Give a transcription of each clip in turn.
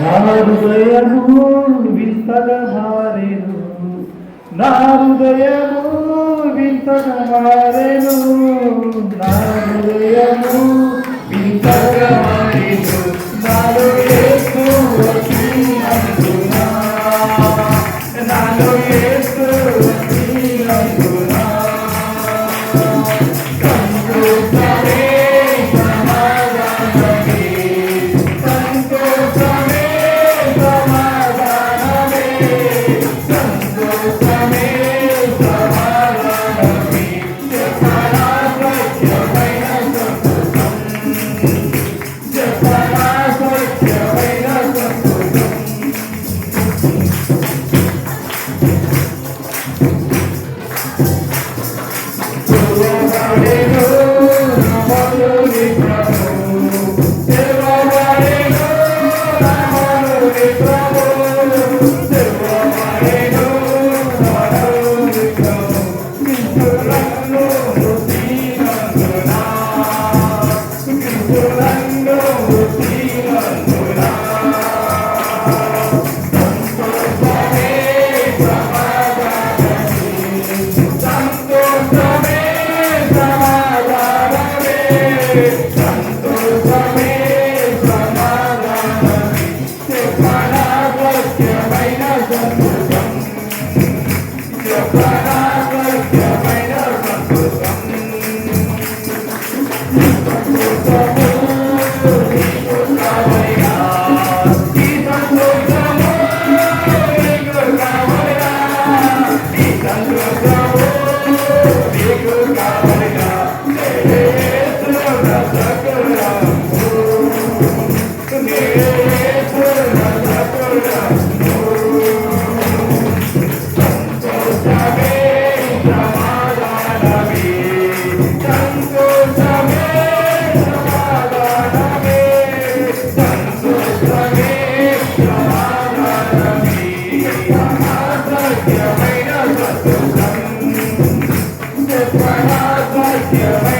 నా హృదయము వింతగా మారేను నా హృదయము వింతగా మారేను నా హృదయము my heart like you.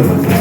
Gracias.